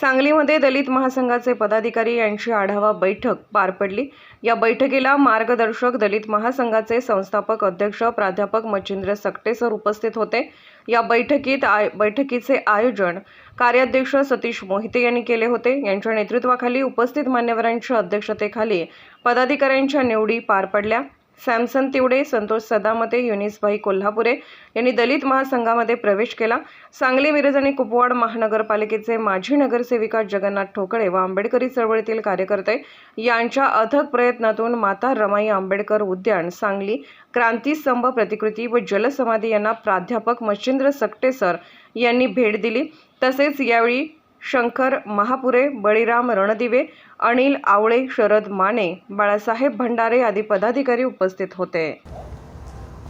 सांगलीमध्ये दलित महासंघाचे पदाधिकारी यांची आढावा बैठक पार पडली. या बैठकीला मार्गदर्शक दलित महासंघाचे संस्थापक अध्यक्ष प्राध्यापक मच्छिंद्र सकटे सर उपस्थित होते. या बैठकीत आय बैठकीचे आयोजन कार्याध्यक्ष सतीश मोहिते यांनी केले होते. यांच्या नेतृत्वाखाली उपस्थित मान्यवरांच्या अध्यक्षतेखाली पदाधिकाऱ्यांच्या निवडी पार पडल्या. सॅमसन तिवडे संतोष सदामते युनिसभाई कोल्हापुरे यांनी दलित महासंघामध्ये प्रवेश केला. सांगली मिरज आणि कुपवाड महानगरपालिकेचे माजी नगरसेविका जगन्नाथ ठोकळे व आंबेडकरी चळवळीतील कार्यकर्ते यांच्या अथक प्रयत्नातून माता रमाई आंबेडकर उद्यान सांगली क्रांतीस्तंभ प्रतिकृती व जलसमाधी यांना प्राध्यापक मच्छिंद्र सकटे सर यांनी भेट दिली. तसेच यावेळी शंकर महापुरे बळीराम रणदिवे अनिल आवळे शरद माने बाळासाहेब भंडारे आदी पदाधिकारी उपस्थित होते.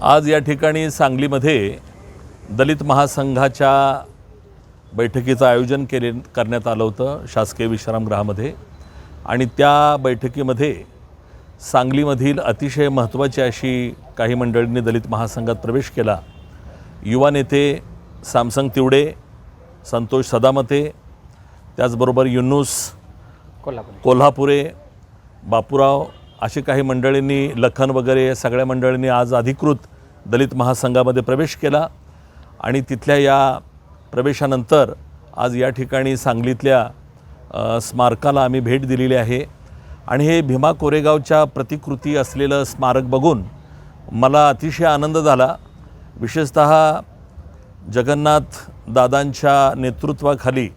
आज या ठिकाणी सांगलीमध्ये दलित महासंघाच्या बैठकीचं आयोजन केले करण्यात आलं होतं शासकीय विश्रामगृहामध्ये आणि त्या बैठकीमध्ये सांगलीमधील अतिशय महत्त्वाची अशी काही मंडळींनी दलित महासंघात प्रवेश केला. युवा नेते सॅमसंग तिवडे संतोष सदामते त्याचबरोबर युनूस कोल्हापूर. कोल्हापुरे बापूराव अशी काही मंडळींनी लखन वगैरे सगळ्या मंडळींनी आज अधिकृत दलित महासंघामध्ये प्रवेश केला. आणि तिथल्या या प्रवेशानंतर आज या ठिकाणी सांगलीतल्या स्मारकाला आम्ही भेट दिलेली आहे. आणि हे भीमा कोरेगावच्या प्रतिकृती असलेलं स्मारक बघून मला अतिशय आनंद झाला. विशेषतः जगन्नाथ दादांच्या नेतृत्वाखाली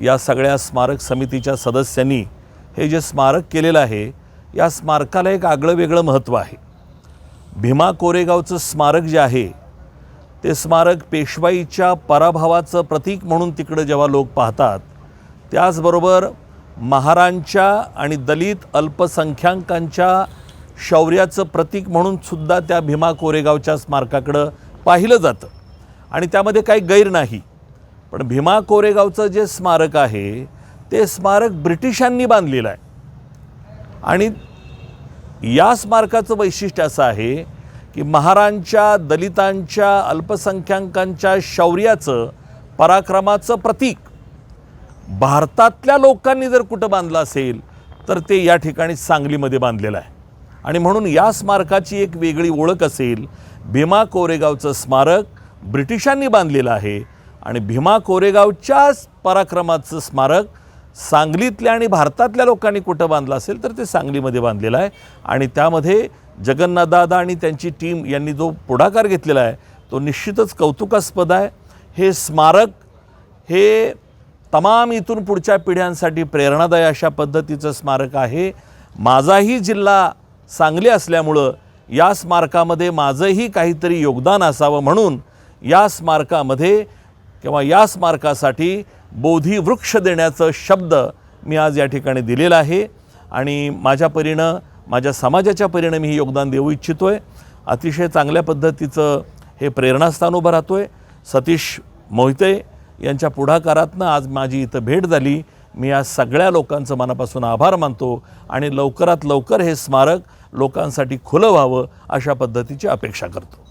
या सगळ्या स्मारक समितीच्या सदस्यांनी हे जे स्मारक केलेलं आहे या स्मारकाला एक आगळं वेगळं महत्त्व आहे. भीमा कोरेगावचं स्मारक जे आहे ते स्मारक पेशवाईच्या पराभवाचं प्रतीक म्हणून तिकडं जेव्हा लोक पाहतात त्याचबरोबर महारांच्या आणि दलित अल्पसंख्याकांच्या शौर्याचं प्रतीक म्हणून सुद्धा त्या भीमा कोरेगावच्या स्मारकाकडं पाहिलं जातं. आणि त्यामध्ये काही गैर नाही. पण भीमा कोरेगावचं जे स्मारक आहे ते स्मारक ब्रिटिशांनी बांधलेलं आहे. आणि या स्मारकाचं वैशिष्ट्य असं आहे की महारांच्या दलितांच्या अल्पसंख्याकांच्या शौर्याचं पराक्रमाचं प्रतीक भारतातल्या लोकांनी जर कुठं बांधलं असेल तर ते या ठिकाणी सांगलीमध्ये बांधलेलं आहे. आणि म्हणून या स्मारकाची एक वेगळी ओळख असेल भीमा कोरेगावचं स्मारक ब्रिटिशांनी बांधलेलं आहे आणि भीमा कोरेगावच्याच पराक्रमाचं स्मारक सांगलीतल्या आणि भारतातल्या लोकांनी कुठं बांधलं असेल तर ते सांगलीमध्ये बांधलेलं आहे. आणि त्यामध्ये जगन्नाथदादा आणि त्यांची टीम यांनी जो पुढाकार घेतलेला आहे तो निश्चितच कौतुकास्पद आहे. हे स्मारक हे तमाम इथून पुढच्या पिढ्यांसाठी प्रेरणादायी अशा पद्धतीचं स्मारक आहे. माझाही जिल्हा सांगली असल्यामुळं या स्मारकामध्ये माझंही काहीतरी योगदान असावं म्हणून या स्मारकामध्ये किंवा या स्मारकासाठी बोधी वृक्ष देण्याचं शब्द मी आज या ठिकाणी दिलेला आहे. आणि माझ्या परीनं माझ्या समाजाच्या परीनं मी हे योगदान देऊ इच्छितो आहे अतिशय चांगल्या पद्धतीचं हे प्रेरणास्थान उभं राहतो आहे सतीश मोहिते यांच्या पुढाकारातनं आज माझी इथं भेट झाली. मी या सगळ्या लोकांचं मनापासून आभार मानतो आणि लवकरात लवकर हे स्मारक लोकांसाठी खुलं व्हावं अशा पद्धतीची अपेक्षा करतो.